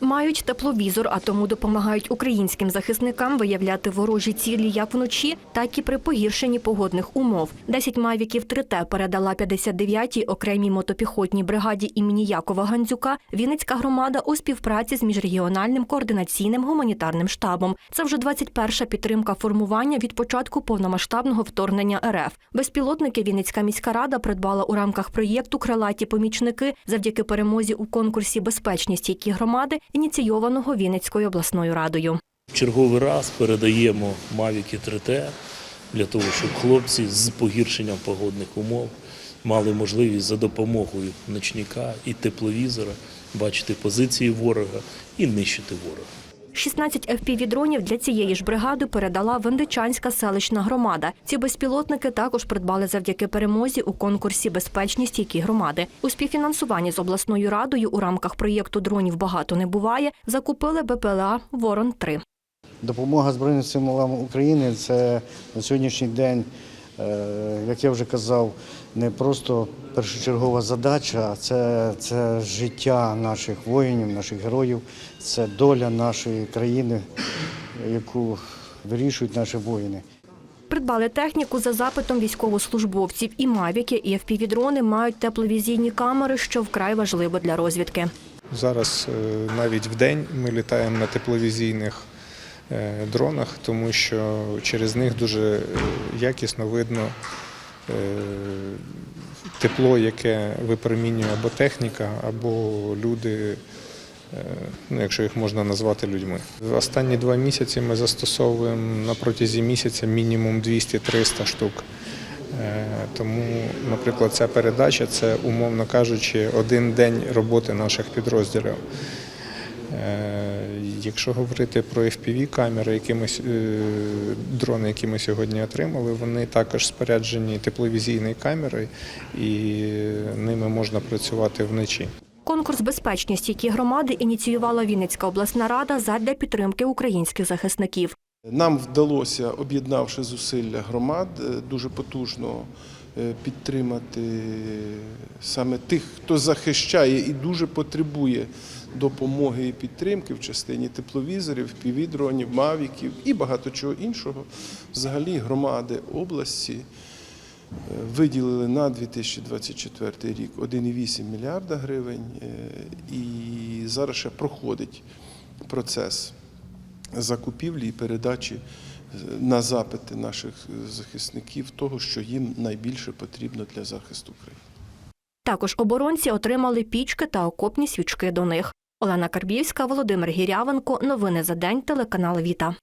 Мають тепловізор, а тому допомагають українським захисникам виявляти ворожі цілі як вночі, так і при погіршенні погодних умов. 10 мавіків 3Т передала 59-й окремій мотопіхотній бригаді імені Якова Гандзюка Вінницька громада у співпраці з міжрегіональним координаційним гуманітарним штабом. Це вже 21-ша підтримка формування від початку повномасштабного вторгнення РФ. Безпілотники Вінницька міська рада придбала у рамках проєкту Крилаті помічники завдяки перемозі у конкурсі Безпечні стійкі громади, ініційованого Вінницькою обласною радою. Черговий раз передаємо Мавіки 3Т для того, щоб хлопці з погіршенням погодних умов мали можливість за допомогою ночника і тепловізора бачити позиції ворога і нищити ворога. 16 FPV-дронів для цієї ж бригади передала Вендичанська селищна громада. Ці безпілотники також придбали завдяки перемозі у конкурсі Безпечні стійкі громади. У співфінансуванні з обласною радою у рамках проєкту дронів багато не буває. Закупили БПЛА Ворон 3 Допомога Збройним силам України це на сьогоднішній день, як я вже казав, не просто першочергова задача, а це, це життя наших воїнів, наших героїв, це доля нашої країни, яку вирішують наші воїни. Придбали техніку за запитом військовослужбовців. І мавіки, і FPV-дрони мають тепловізійні камери, що вкрай важливо для розвідки. Зараз е, навіть в день ми літаємо на тепловізійних е, дронах, тому що через них дуже е, якісно видно е, тепло, яке випромінює або техніка, або люди, е, ну, якщо їх можна назвати людьми. Останні два місяці ми застосовуємо на протязі місяця мінімум 200-300 штук. Е, Тому, наприклад, ця передача це, умовно кажучи, один день роботи наших підрозділів. Е, Якщо говорити про FPV-камери, які ми, е, дрони, які ми сьогодні отримали, вони також споряджені тепловізійною камерою, і ними можна працювати вночі. Конкурс безпечні стійкі громади ініціювала Вінницька обласна рада задля підтримки українських захисників. Нам вдалося, об'єднавши зусилля громад, е, дуже потужно е, підтримати саме тих, хто захищає і дуже потребує допомоги і підтримки в частині тепловізорів, півдронів, мавіків і багато чого іншого. Взагалі громади області е, виділили на 2024 рік 1,8 мільярда гривень, е, і зараз ще проходить процес закупівлі і передачі е, на запити наших захисників того, що їм найбільше потрібно для захисту країни. Також оборонці отримали пічки та окопні свічки до них. Олена Карбівська, Володимир Гірявенко. Новини за день. Телеканал Віта.